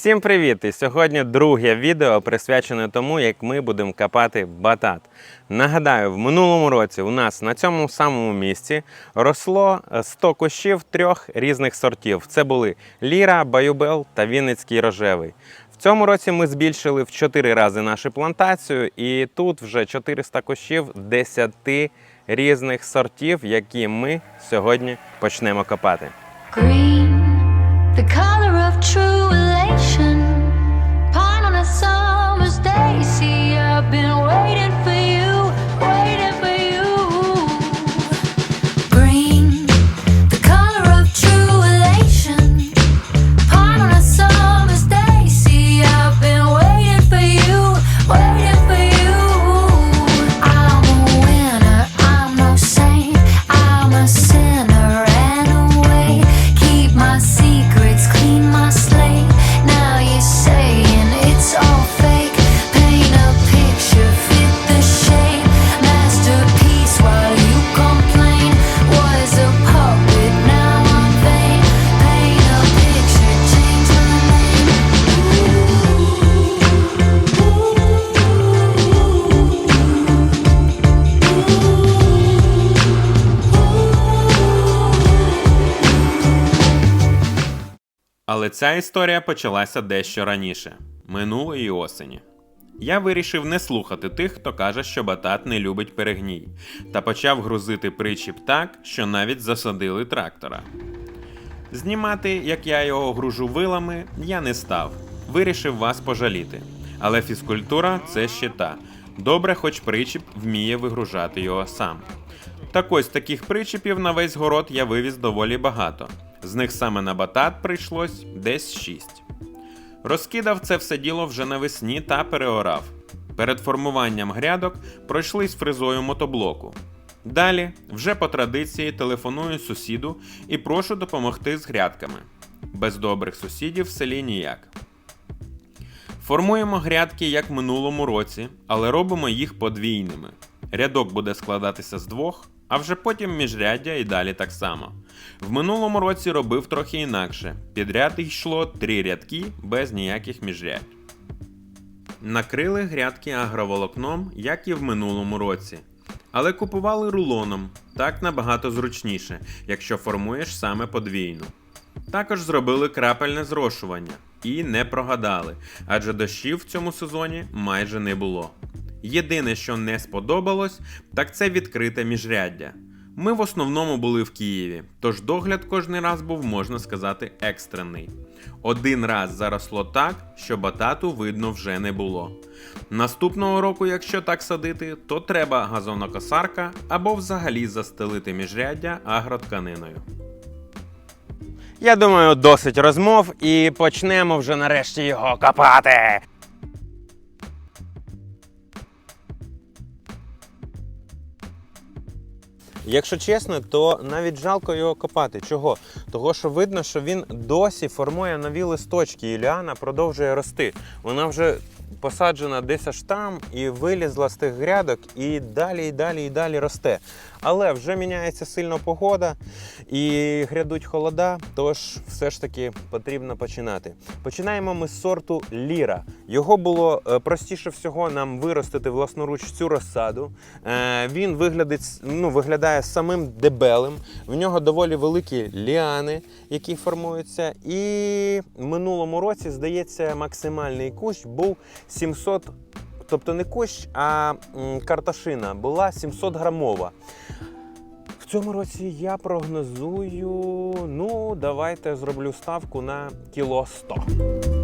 Всім привіт! І сьогодні друге відео присвячене тому, як ми будемо копати батат. Нагадаю, в минулому році у нас на цьому самому місці росло е, 100 кущів трьох різних сортів. Це були Ліра, Баюбел та Вінницький рожевий. В цьому році ми збільшили в 4 рази нашу плантацію, і тут вже 400 кущів 10 різних сортів, які ми сьогодні почнемо копати. Green, the color of true Ця історія почалася дещо раніше, минулої осені. Я вирішив не слухати тих, хто каже, що батат не любить перегній, та почав грузити причіп так, що навіть засадили трактора. Знімати, як я його гружу вилами, я не став. Вирішив вас пожаліти. Але фізкультура це ще та. Добре, хоч причіп вміє вигружати його сам. Так ось таких причіпів на весь город я вивіз доволі багато. З них саме на батат прийшлось десь 6. Розкидав це все діло вже навесні та переорав. Перед формуванням грядок пройшлись фрезою мотоблоку. Далі, вже по традиції, телефоную сусіду і прошу допомогти з грядками. Без добрих сусідів в селі ніяк. Формуємо грядки як минулому році, але робимо їх подвійними. Рядок буде складатися з двох, а вже потім міжряддя і далі так само. В минулому році робив трохи інакше. Підряд йшло три рядки без ніяких міжрядь. Накрили грядки агроволокном, як і в минулому році. Але купували рулоном, так набагато зручніше, якщо формуєш саме подвійну. Також зробили крапельне зрошування і не прогадали, адже дощів в цьому сезоні майже не було. Єдине, що не сподобалось, так це відкрите міжряддя. Ми в основному були в Києві, тож догляд кожний раз був, можна сказати, екстрений. Один раз заросло так, що батату видно вже не було. Наступного року, якщо так садити, то треба газонокосарка або взагалі застелити міжряддя агротканиною. Я думаю, досить розмов і почнемо вже нарешті його копати. Якщо чесно, то навіть жалко його копати. Чого? Того, що видно, що він досі формує нові листочки, і ліана продовжує рости. Вона вже посаджена десь аж там і вилізла з тих грядок, і далі, і далі, і далі росте. Але вже міняється сильно погода і грядуть холода, тож все ж таки потрібно починати. Починаємо ми з сорту Ліра. Його було е, простіше всього нам виростити власноруч цю розсаду. Е, Він ну, виглядає самим дебелим. В нього доволі великі ліани, які формуються. І в минулому році, здається, максимальний кущ був 700 Тобто не кощ, а карташина була 700 грамова. В цьому році я прогнозую. Ну, давайте зроблю ставку на кіло 100.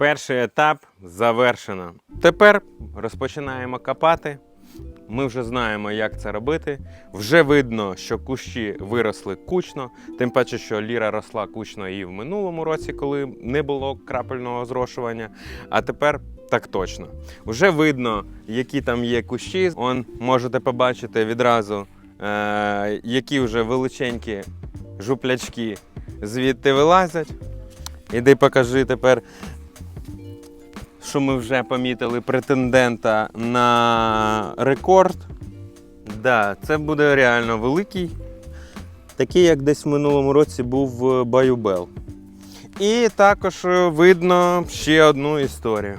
Перший етап завершено. Тепер розпочинаємо копати. Ми вже знаємо, як це робити. Вже видно, що кущі виросли кучно, тим паче, що ліра росла кучно і в минулому році, коли не було крапельного зрошування. А тепер так точно. Вже видно, які там є кущі. Он можете побачити відразу, е- які вже величенькі жуплячки звідти вилазять. Іди покажи тепер що ми вже помітили претендента на рекорд. Да, це буде реально великий. Такий, як десь в минулому році був Баюбел. І також е, видно ще одну історію.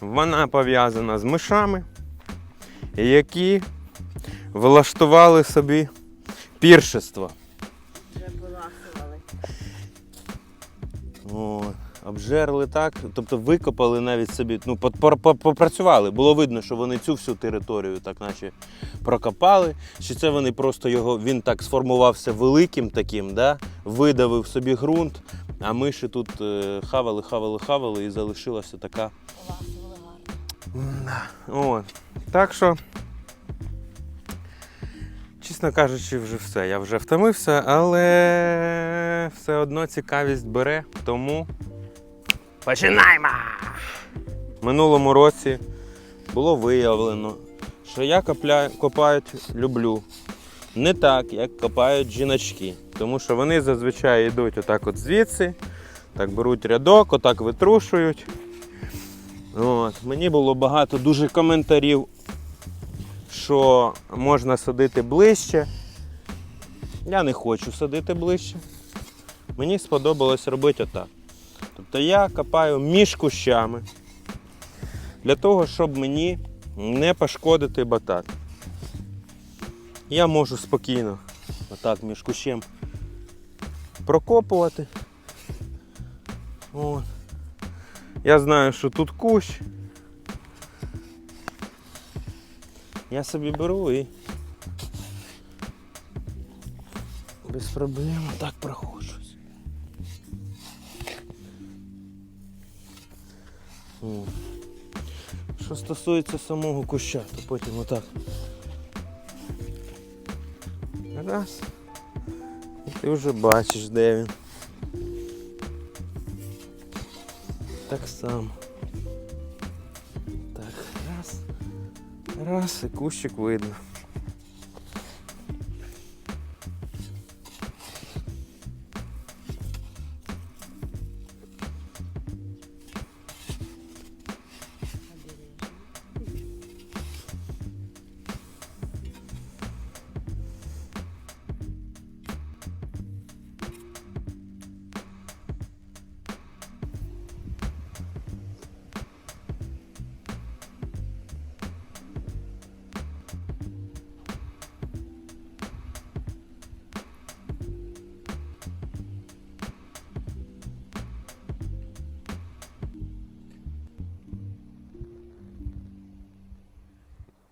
Вона пов'язана з мишами, які влаштували собі піршество. Вже. О, обжерли так, тобто викопали навіть собі, ну, по- по- по- попрацювали. Було видно, що вони цю всю територію так наче прокопали. Чи це вони просто його, він так сформувався великим таким, да? видавив собі ґрунт, а миші тут е, хавали, хавали, хавали і залишилася така. Гарно. Так що, чесно кажучи, вже все. Я вже втомився, але все одно цікавість бере, тому починаємо! Минулому році було виявлено, що я копля... копають люблю. Не так, як копають жіночки. Тому що вони зазвичай йдуть отак от звідси, так беруть рядок, отак витрушують. От. Мені було багато дуже коментарів, що можна садити ближче. Я не хочу садити ближче. Мені сподобалось робити отак. Тобто я копаю між кущами для того, щоб мені не пошкодити батат. Я можу спокійно отак між кущем прокопувати. От. Я знаю, що тут кущ. Я собі беру і без проблем так проходжусь. Що стосується самого куща, то потім отак. Раз. І ти вже бачиш, де він. Так само. Так, раз. Раз, і кущик видно.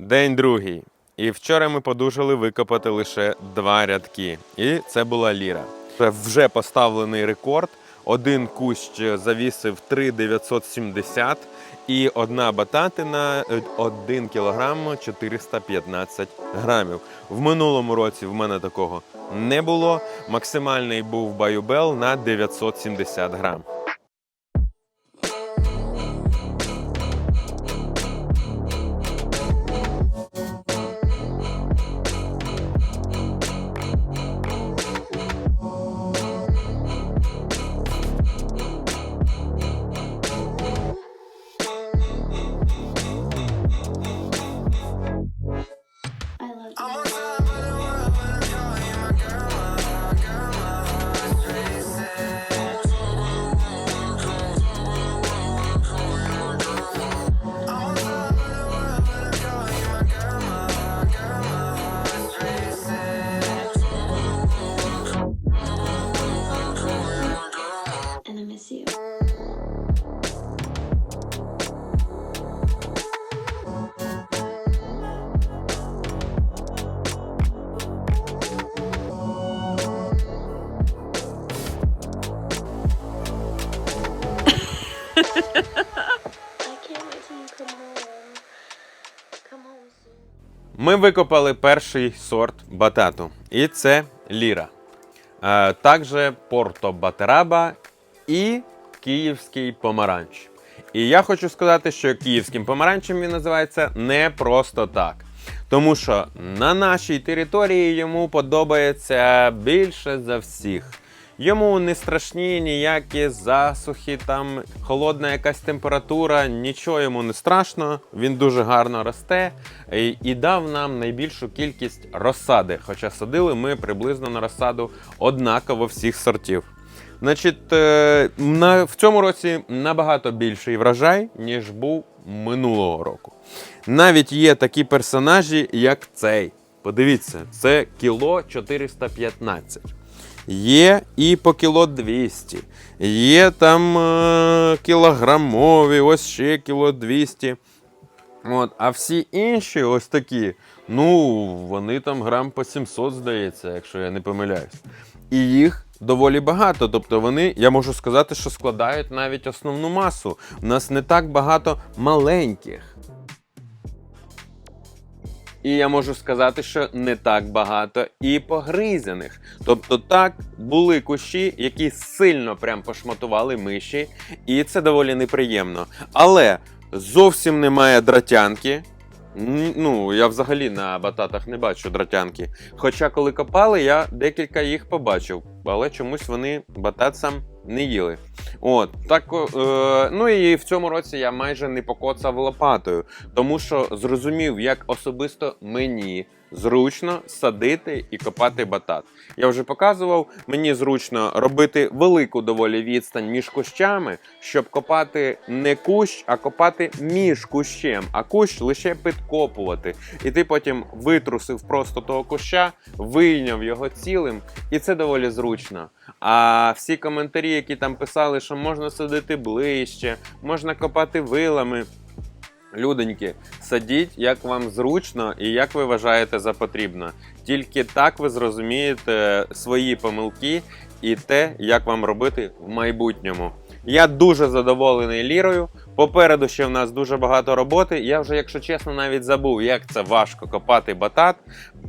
День другий. І вчора ми подужали викопати лише два рядки. І це була ліра. Вже поставлений рекорд. Один кущ завісив 3,970 і одна бататина 1 кг 415 грамів. В минулому році в мене такого не було. Максимальний був баюбел на 970 грам. Ми викопали перший сорт батату, і це ліра. Е, також Порто Батераба і київський помаранч. І я хочу сказати, що київським помаранчем він називається не просто так. Тому що на нашій території йому подобається більше за всіх. Йому не страшні ніякі засухи, там холодна якась температура, нічого йому не страшно. Він дуже гарно росте і, дав нам найбільшу кількість розсади. Хоча садили ми приблизно на розсаду однаково всіх сортів. Значить, е, на, в цьому році набагато більший врожай, ніж був минулого року. Навіть є такі персонажі, як цей. Подивіться, це кіло 415. Є і по кіло 200. Є там е, кілограмові, ось ще кіло 200. От, а всі інші ось такі, ну, вони там грам по 700, здається, якщо я не помиляюсь. І їх доволі багато. Тобто вони, я можу сказати, що складають навіть основну масу. У нас не так багато маленьких. І я можу сказати, що не так багато і погризаних. Тобто, так були кущі, які сильно прям пошматували миші, і це доволі неприємно. Але зовсім немає дратянки. Ну, я взагалі на бататах не бачу дратянки. Хоча, коли копали, я декілька їх побачив, але чомусь вони батат не їли. От, так, е, ну і в цьому році я майже не покоцав лопатою, тому що зрозумів, як особисто мені зручно садити і копати батат. Я вже показував, мені зручно робити велику доволі відстань між кущами, щоб копати не кущ, а копати між кущем, а кущ лише підкопувати. І ти потім витрусив просто того куща, вийняв його цілим, і це доволі зручно. А всі коментарі, які там писали, що можна садити ближче, можна копати вилами. Люденьки, садіть, як вам зручно і як ви вважаєте за потрібно. Тільки так ви зрозумієте свої помилки і те, як вам робити в майбутньому. Я дуже задоволений лірою. Попереду ще в нас дуже багато роботи. Я вже, якщо чесно, навіть забув, як це важко копати батат.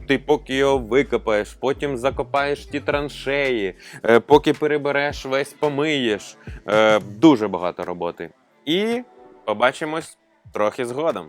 Ти поки його викопаєш, потім закопаєш ті траншеї, е, поки перебереш, весь помиєш. Е, Дуже багато роботи. І побачимось трохи згодом.